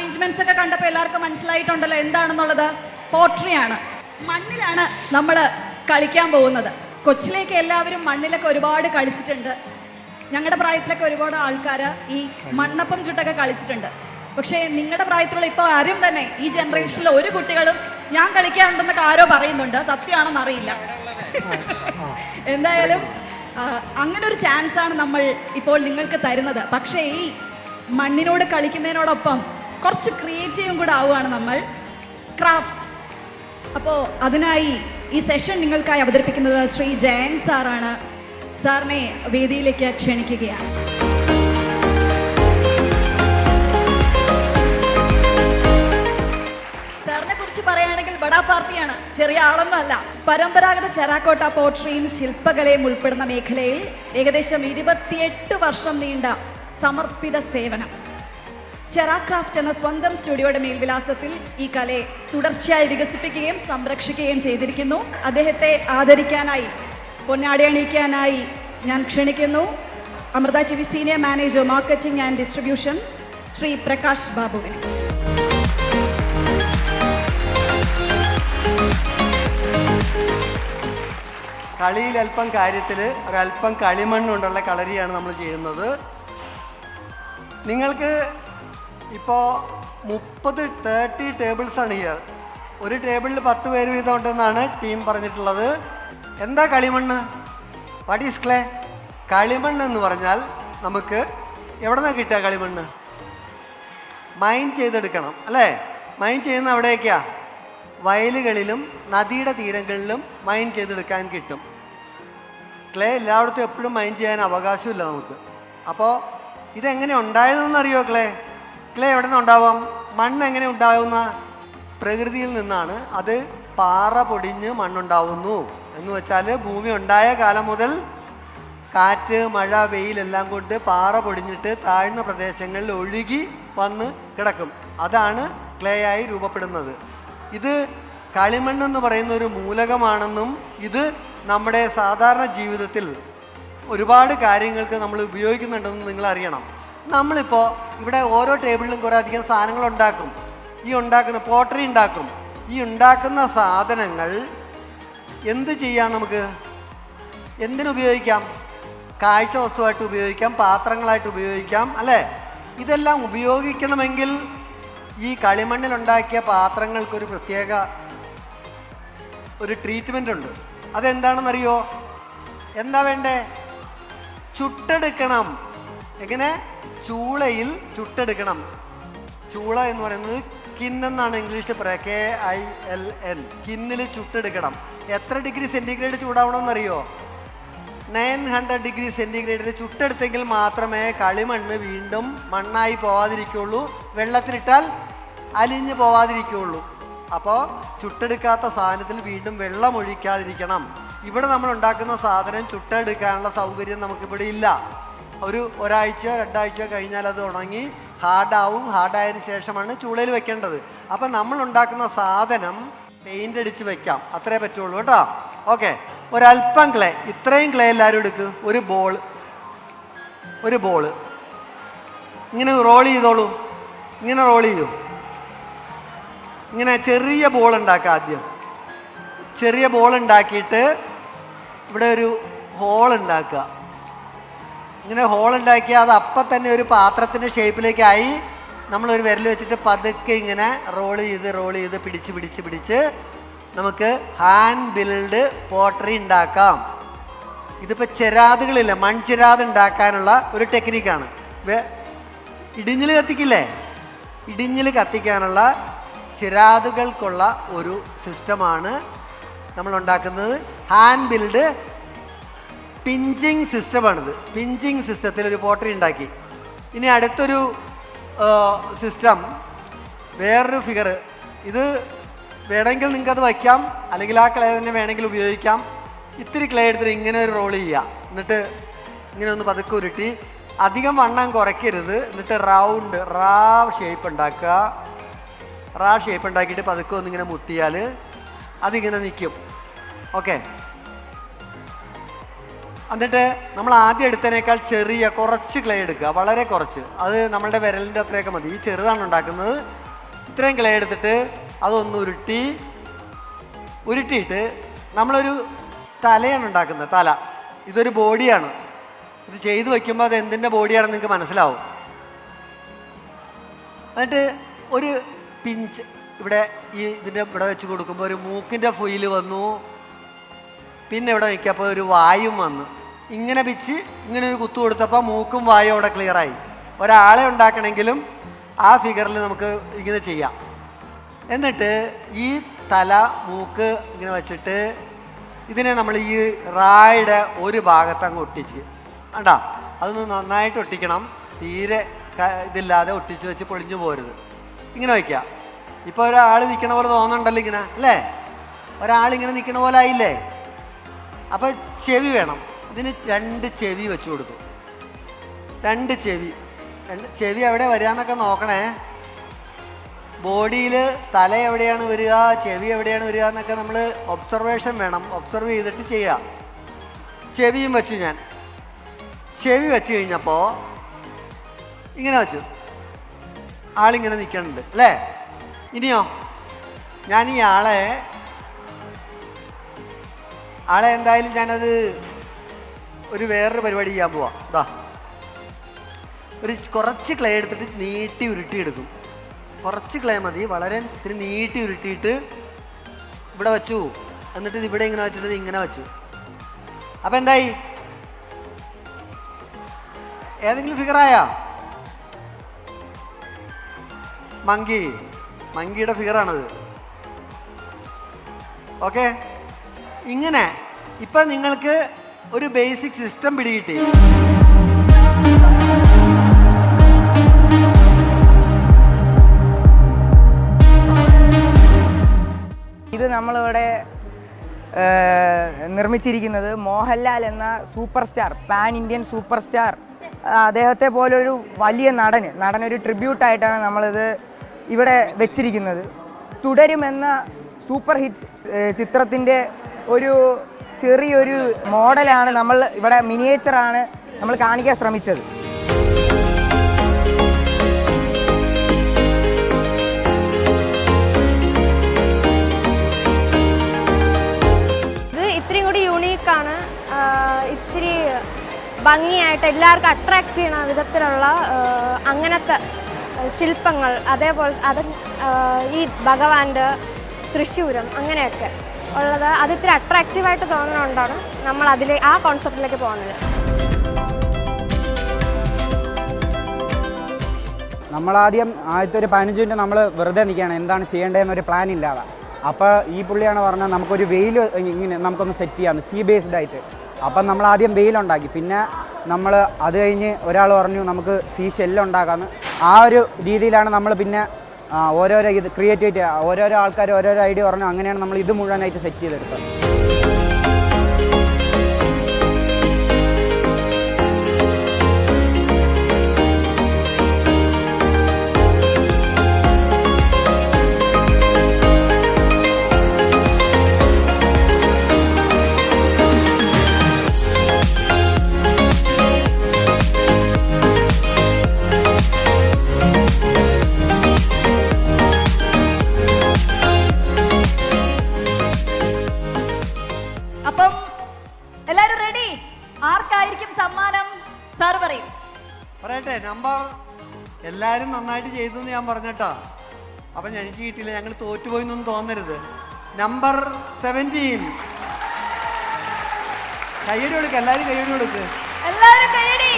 Arrangements ഒക്കെ കണ്ടപ്പോൾ എല്ലാവർക്കും മനസ്സിലായിട്ടുണ്ടല്ലോ എന്താണെന്നുള്ളത്. പോട്രിയാണ്. മണ്ണിലാണ് നമ്മൾ കളിക്കാൻ പോകുന്നത്. കൊച്ചിലേക്ക് എല്ലാവരും മണ്ണിലൊക്കെ ഒരുപാട് കളിച്ചിട്ടുണ്ട്. ഞങ്ങളുടെ പ്രായത്തിലൊക്കെ ഒരുപാട് ആൾക്കാർ ഈ മണ്ണപ്പം ചുട്ടൊക്കെ കളിച്ചിട്ടുണ്ട്. പക്ഷേ നിങ്ങളുടെ പ്രായത്തിലുള്ള ഇപ്പോൾ ആരും തന്നെ ഈ ജനറേഷനിലെ ഒരു കുട്ടികളും ഞാൻ കളിക്കാറുണ്ടെന്നൊക്കെ ആരോ പറയുന്നുണ്ട്. സത്യമാണെന്ന് അറിയില്ല. എന്തായാലും അങ്ങനെ ഒരു ചാൻസ് ആണ് നമ്മൾ ഇപ്പോൾ നിങ്ങൾക്ക് തരുന്നത്. പക്ഷേ ഈ മണ്ണിനോട് കളിക്കുന്നതിനോടൊപ്പം കുറച്ച് ക്രിയേറ്റീവും കൂടെ ആവുകയാണ് നമ്മൾ. ക്രാഫ്റ്റ് അപ്പോൾ അതിനായി ഈ സെഷൻ നിങ്ങൾക്കായി അവതരിപ്പിക്കുന്നത് ശ്രീ ജയൻ സാറാണ്. സാറിനെ വേദിയിലേക്ക് ക്ഷണിക്കുകയാണ്. സാറിനെ കുറിച്ച് പറയുകയാണെങ്കിൽ ബഡാ പാർട്ടിയാണ്. ചെറിയ ആളൊന്നുമല്ല പരമ്പരാഗത ചെറാക്കോട്ട പോട്രിയും ശില്പകലയും ഉൾപ്പെടുന്ന മേഖലയിൽ ഏകദേശം ഇരുപത്തിയെട്ട് വർഷം നീണ്ട സമർപ്പിത സേവനം. ചെറാക്രാഫ്റ്റ് എന്ന സ്വന്തം സ്റ്റുഡിയോയുടെ മേൽവിലാസത്തിൽ ഈ കലയെ തുടർച്ചയായി വികസിപ്പിക്കുകയും സംരക്ഷിക്കുകയും ചെയ്തിരിക്കുന്നു. അദ്ദേഹത്തെ ആദരിക്കാനായി പൊന്നാടി അണിയിക്കാനായി ഞാൻ ക്ഷണിക്കുന്നു. Amrita T V senior manager marketing and distribution Shri Prakash ബാബുവിനെ. കളിയിൽ അല്പം കാര്യത്തിൽ ഒരല്പം കളിമണ്ണുകൊണ്ടുള്ള കളരിയാണ് നമ്മൾ ചെയ്യുന്നത്. നിങ്ങൾക്ക് ഇപ്പോൾ മുപ്പത് തേർട്ടി ടേബിൾസ് ആണ് ഹിയർ ഒരു ടേബിളിൽ പത്ത് പേര് വീതം ഉണ്ടെന്നാണ് ടീം പറഞ്ഞിട്ടുള്ളത്. എന്താ കളിമണ്ണ്? വാട്ട് ഈസ് ക്ലേ കളിമണ്ണ് എന്ന് പറഞ്ഞാൽ നമുക്ക് എവിടെ നിന്നാണ് കിട്ടുക കളിമണ്ണ്? മൈൻ ചെയ്തെടുക്കണം അല്ലേ? മൈൻ ചെയ്യുന്ന അവിടെയൊക്കെയാ വയലുകളിലും നദിയുടെ തീരങ്ങളിലും മൈൻ ചെയ്തെടുക്കാൻ കിട്ടും. ക്ലേ എല്ലായിടത്തും എപ്പോഴും മൈൻ ചെയ്യാൻ അവകാശമില്ല നമുക്ക്. അപ്പോൾ ഇതെങ്ങനെ ഉണ്ടായതെന്നറിയോ ക്ലേ ക്ലേ എവിടെ നിന്ന് ഉണ്ടാവാം? മണ്ണ് എങ്ങനെ ഉണ്ടാവുന്ന പ്രകൃതിയിൽ നിന്നാണ് അത് പാറ പൊടിഞ്ഞ് മണ്ണുണ്ടാവുന്നു. എന്ന് വെച്ചാൽ ഭൂമി ഉണ്ടായ കാലം മുതൽ കാറ്റ് മഴ വെയിലെല്ലാം കൊണ്ട് പാറ പൊടിഞ്ഞിട്ട് താഴ്ന്ന പ്രദേശങ്ങളിൽ ഒഴുകി വന്ന് കിടക്കും. അതാണ് ക്ലേ ആയി രൂപപ്പെടുന്നത്. ഇത് കളിമണ്ണ് എന്ന് പറയുന്ന ഒരു മൂലകമാണെന്നും ഇത് നമ്മുടെ സാധാരണ ജീവിതത്തിൽ ഒരുപാട് കാര്യങ്ങൾക്ക് നമ്മൾ ഉപയോഗിക്കുന്നുണ്ടെന്ന് നിങ്ങൾ അറിയണം നമ്മളിപ്പോൾ ഇവിടെ ഓരോ ടേബിളിലും കുറേ അധികം സാധനങ്ങൾ ഉണ്ടാക്കും. ഈ ഉണ്ടാക്കുന്ന പോട്ടറി ഉണ്ടാക്കും. ഈ ഉണ്ടാക്കുന്ന സാധനങ്ങൾ എന്ത് ചെയ്യാം നമുക്ക്? എന്തിനുപയോഗിക്കാം കാഴ്ച വസ്തുവായിട്ട് ഉപയോഗിക്കാം പാത്രങ്ങളായിട്ട് ഉപയോഗിക്കാം അല്ലേ? ഇതെല്ലാം ഉപയോഗിക്കണമെങ്കിൽ ഈ കളിമണ്ണിലുണ്ടാക്കിയ പാത്രങ്ങൾക്കൊരു പ്രത്യേക ഒരു ട്രീറ്റ്മെന്റ് ഉണ്ട്. അതെന്താണെന്നറിയോ? എന്താ വേണ്ടേ? ചുട്ടെടുക്കണം. എങ്ങനെ? ചൂളയിൽ ചുട്ടെടുക്കണം. ചൂള എന്ന് പറയുന്നത് കിന്നെന്നാണ് ഇംഗ്ലീഷിൽ പറയുക കെ ഐ എൽ എൻ കിന്നിൽ ചുട്ടെടുക്കണം. എത്ര ഡിഗ്രി സെന്റിഗ്രേഡ് ചൂടാവണമെന്നറിയോ? നയൻ ഹൺഡ്രഡ് ഡിഗ്രി സെന്റിഗ്രേഡിൽ ചുട്ടെടുത്തെങ്കിൽ മാത്രമേ കളിമണ്ണ് വീണ്ടും മണ്ണായി പോവാതിരിക്കുള്ളൂ. വെള്ളത്തിലിട്ടാൽ അലിഞ്ഞു പോവാതിരിക്കുള്ളൂ. അപ്പോൾ ചുട്ടെടുക്കാത്ത സാധനത്തിൽ വീണ്ടും വെള്ളം ഒഴിക്കാതിരിക്കണം ഇവിടെ നമ്മൾ ഉണ്ടാക്കുന്ന സാധനം ചുട്ടെടുക്കാനുള്ള സൗകര്യം നമുക്കിവിടെ ഇല്ല. ഒരു ഒരാഴ്ച രണ്ടാഴ്ച കഴിഞ്ഞാൽ അത് ഉണങ്ങി ഹാർഡാവും. ഹാർഡായതിനു ശേഷമാണ് ചൂളയിൽ വെക്കേണ്ടത്. അപ്പം നമ്മൾ ഉണ്ടാക്കുന്ന സാധനം പെയിന്റ് അടിച്ച് വെക്കാം. അത്രേ പറ്റുള്ളൂ കേട്ടോ. ഓക്കെ ഒരല്പം ക്ലേ ഇത്രയും ക്ലേ എല്ലാവരും എടുക്ക്. ഒരു ബോൾ ഒരു ബോൾ ഇങ്ങനെ റോൾ ചെയ്തോളൂ. ഇങ്ങനെ റോൾ ചെയ്യൂ. ഇങ്ങനെ ചെറിയ ബോൾ ഉണ്ടാക്കുക ആദ്യം. ചെറിയ ബോൾ ഉണ്ടാക്കിയിട്ട് ഇവിടെ ഒരു ഹോൾ ഉണ്ടാക്കുക. ഇങ്ങനെ ഹോൾ ഉണ്ടാക്കി അത് അപ്പം തന്നെ ഒരു പാത്രത്തിന്റെ ഷേപ്പിലേക്കായി നമ്മളൊരു വിരൽ വെച്ചിട്ട് പതുക്കെ ഇങ്ങനെ റോൾ ചെയ്ത് റോൾ ചെയ്ത് പിടിച്ച് പിടിച്ച് പിടിച്ച് നമുക്ക് ഹാൻഡ് ബിൽഡ് പോട്ടറി ഉണ്ടാക്കാം. ഇതിപ്പോൾ ചെരാതുകളില്ല മൺചിരാത് ഉണ്ടാക്കാനുള്ള ഒരു ടെക്നിക്കാണ് ഇടിഞ്ഞിൽ കത്തിക്കില്ലേ? ഇടിഞ്ഞിൽ കത്തിക്കാനുള്ള ചിരാതുകൾക്കുള്ള ഒരു സിസ്റ്റമാണ് നമ്മൾ ഉണ്ടാക്കുന്നത്. ഹാൻഡ് ബിൽഡ് പിഞ്ചിങ് സിസ്റ്റമാണിത്. പിഞ്ചിങ് സിസ്റ്റത്തിൽ ഒരു പോട്ടറി ഉണ്ടാക്കി. ഇനി അടുത്തൊരു സിസ്റ്റം വേറൊരു ഫിഗർ ഇത് വേണമെങ്കിൽ നിങ്ങൾക്കത് വയ്ക്കാം. അല്ലെങ്കിൽ ആ ക്ലേ തന്നെ വേണമെങ്കിൽ ഉപയോഗിക്കാം. ഇത്തിരി ക്ലേ എടുത്തിട്ട് ഇങ്ങനെ ഒരു റോൾ ചെയ്യുക. എന്നിട്ട് ഇങ്ങനെ ഒന്ന് പതുക്കെ ഉരുട്ടി. അധികം വണ്ണം കുറയ്ക്കരുത്. എന്നിട്ട് റൗണ്ട് റാ ഷേപ്പ് ഉണ്ടാക്കുക. റാ ഷേപ്പ് ഉണ്ടാക്കിയിട്ട് പതുക്കെ ഒന്നിങ്ങനെ മുട്ടിയാൽ അതിങ്ങനെ നിൽക്കും ഓക്കെ എന്നിട്ട് നമ്മൾ ആദ്യം എടുത്തതിനേക്കാൾ ചെറിയ കുറച്ച് ക്ലേ എടുക്കുക. വളരെ കുറച്ച്. അത് നമ്മളുടെ വിരലിന്റെ അത്രയൊക്കെ മതി. ഈ ചെറുതാണ് ഉണ്ടാക്കുന്നത്. ഇത്രയും ക്ലേ എടുത്തിട്ട് അതൊന്ന് ഉരുട്ടി ഉരുട്ടിയിട്ട് നമ്മളൊരു തലയാണ് ഉണ്ടാക്കുന്നത്. തല. ഇതൊരു ബോഡിയാണ്. ഇത് ചെയ്തു വയ്ക്കുമ്പോൾ അത് എന്തിന്റെ ബോഡിയാണെന്ന് നിങ്ങൾക്ക് മനസ്സിലാവും. എന്നിട്ട് ഒരു പിഞ്ച് ഇവിടെ ഈ ഇതിന്റെ ഇവിടെ വെച്ച് കൊടുക്കുമ്പോൾ ഒരു മൂക്കിന്റെ ഫുയിൽ വന്നു. പിന്നെ ഇവിടെ നിൽക്കിയപ്പോൾ ഒരു വായും വന്നു. ഇങ്ങനെ പിച്ച് ഇങ്ങനെ ഒരു കുത്തു കൊടുത്തപ്പോൾ മൂക്കും വായും അവിടെ ക്ലിയറായി ഒരാളെ ഉണ്ടാക്കണമെങ്കിലും ആ ഫിഗറിൽ നമുക്ക് ഇങ്ങനെ ചെയ്യാം. എന്നിട്ട് ഈ തല മൂക്ക് ഇങ്ങനെ വച്ചിട്ട് ഇതിനെ നമ്മൾ ഈ റായുടെ ഒരു ഭാഗത്ത് അങ്ങ് ഒട്ടിച്ച്. കണ്ടാ? അതൊന്ന് നന്നായിട്ട് ഒട്ടിക്കണം. തീരെ ഇതില്ലാതെ ഒട്ടിച്ച് വെച്ച് പൊളിഞ്ഞു പോരുത്. ഇങ്ങനെ വയ്ക്കുക ഇപ്പോൾ ഒരാൾ നിൽക്കണ പോലെ തോന്നണ്ടല്ലോ ഇങ്ങനെ അല്ലേ? ഒരാളിങ്ങനെ നിൽക്കണ പോലെ ആയില്ലേ? അപ്പോൾ ചെവി വേണം. ഇതിന് രണ്ട് ചെവി വെച്ചു കൊടുത്തു. രണ്ട് ചെവി. രണ്ട് ചെവി എവിടെ വരിക എന്നൊക്കെ നോക്കണേ. ബോഡിയിൽ തല എവിടെയാണ് വരിക ചെവി എവിടെയാണ് വരിക എന്നൊക്കെ നമ്മൾ ഒബ്സർവേഷൻ വേണം. ഒബ്സർവ് ചെയ്തിട്ട് ചെയ്യാം. ചെവിയും വെച്ചു ഞാൻ. ചെവി വെച്ച് കഴിഞ്ഞപ്പോൾ ഇങ്ങനെ വെച്ചു. ആളിങ്ങനെ നിൽക്കണുണ്ട് അല്ലേ? ഇനിയോ? ഞാൻ ഈ ആളെ ആളെ എന്തായാലും ഞാനത് ഒരു വേറൊരു പരിപാടി ചെയ്യാൻ പോവാ. ഇതാ ഒരു കുറച്ച് ക്ലേ എടുത്തിട്ട് നീട്ടി ഉരുട്ടിയെടുക്കും. കുറച്ച് ക്ലേ മതി. വളരെ ഇത്തിരി നീട്ടി ഉരുട്ടിയിട്ട് ഇവിടെ വെച്ചു. എന്നിട്ട് ഇത് ഇവിടെ ഇങ്ങനെ വെച്ചിട്ട് ഇങ്ങനെ വെച്ചു. അപ്പം എന്തായി? ഏതെങ്കിലും ഫിഗറായാ മങ്കി. മങ്കിയുടെ ഫിഗറാണത് ഓക്കെ ഇങ്ങനെ. ഇപ്പം നിങ്ങൾക്ക് ഒരു ബേസിക് സിസ്റ്റം പിടികിട്ടി. ഇത് നമ്മളിവിടെ നിർമ്മിച്ചിരിക്കുന്നത് മോഹൻലാൽ എന്ന super star pan Indian super star അദ്ദേഹത്തെ പോലൊരു വലിയ നടന് നടനൊരു ട്രിബ്യൂട്ടായിട്ടാണ് നമ്മളിത് ഇവിടെ വെച്ചിരിക്കുന്നത്. തുടരുമെന്ന സൂപ്പർ ഹിറ്റ് ചിത്രത്തിന്റെ ഒരു ചെറിയൊരു മോഡലാണ് നമ്മൾ ഇവിടെ മിനിയേച്ചറാണ് നമ്മൾ കാണിക്കാൻ ശ്രമിച്ചത്. ഇത്തിരി ഭംഗിയായിട്ട് എല്ലാവർക്കും അട്രാക്റ്റ് ചെയ്യണ വിധത്തിലുള്ള അങ്ങനത്തെ ശില്പങ്ങൾ അതേപോലെ അത് ഈ ഭഗവാന്റെ തൃശ്ശൂരം അങ്ങനെയൊക്കെ. ഉള്ളത്. അത് ഇത്തിരി അട്രാക്റ്റീവായിട്ട് തോന്നുന്നതുകൊണ്ടാണ് നമ്മൾ അതിലെ ആ കോൺസെപ്റ്റിലേക്ക് പോകുന്നത്. നമ്മളാദ്യം ആദ്യത്തെ ഒരു പതിനഞ്ച് മിനിറ്റ് നമ്മൾ വെറുതെ നിൽക്കുകയാണ്. എന്താണ് ചെയ്യേണ്ടതെന്നൊരു പ്ലാൻ ഇല്ലാതെ. അപ്പോൾ ഈ പുള്ളിയാണ് പറഞ്ഞത് നമുക്കൊരു വെയിൽ ഇങ്ങനെ നമുക്കൊന്ന് സെറ്റ് ചെയ്യാമെന്ന് സീ ബേസ്ഡ് ആയിട്ട്. അപ്പം നമ്മൾ ആദ്യം വെയിലുണ്ടാക്കി പിന്നെ നമ്മൾ അത് കഴിഞ്ഞ് ഒരാൾ പറഞ്ഞു നമുക്ക് സീ ഷെല്ലുണ്ടാക്കാമെന്ന് ആ ഒരു രീതിയിലാണ് നമ്മൾ പിന്നെ ഓരോരോ ഇത് ക്രിയേറ്റിവിറ്റി ഓരോരോ ആൾക്കാർ ഓരോരോ ഐഡിയ പറഞ്ഞു അങ്ങനെയാണ് നമ്മൾ ഇത് മുഴുവനായിട്ട് സെറ്റ് ചെയ്തെടുത്തത്. സാർ പറയും. പറയട്ടെ നമ്പർ എല്ലാരും നന്നായിട്ട് ചെയ്തു എന്ന് ഞാൻ പറഞ്ഞട്ടാ. അപ്പൊ എനിക്ക് കിട്ടിയില്ല ഞങ്ങൾ തോറ്റുപോയി എന്നൊന്നും തോന്നരുത്. നമ്പർ സെവന്റീൻ കയ്യടി കൊടുക്ക എല്ലാരും കയ്യടി കൊടുക്ക്. എല്ലാവരും കൈയടി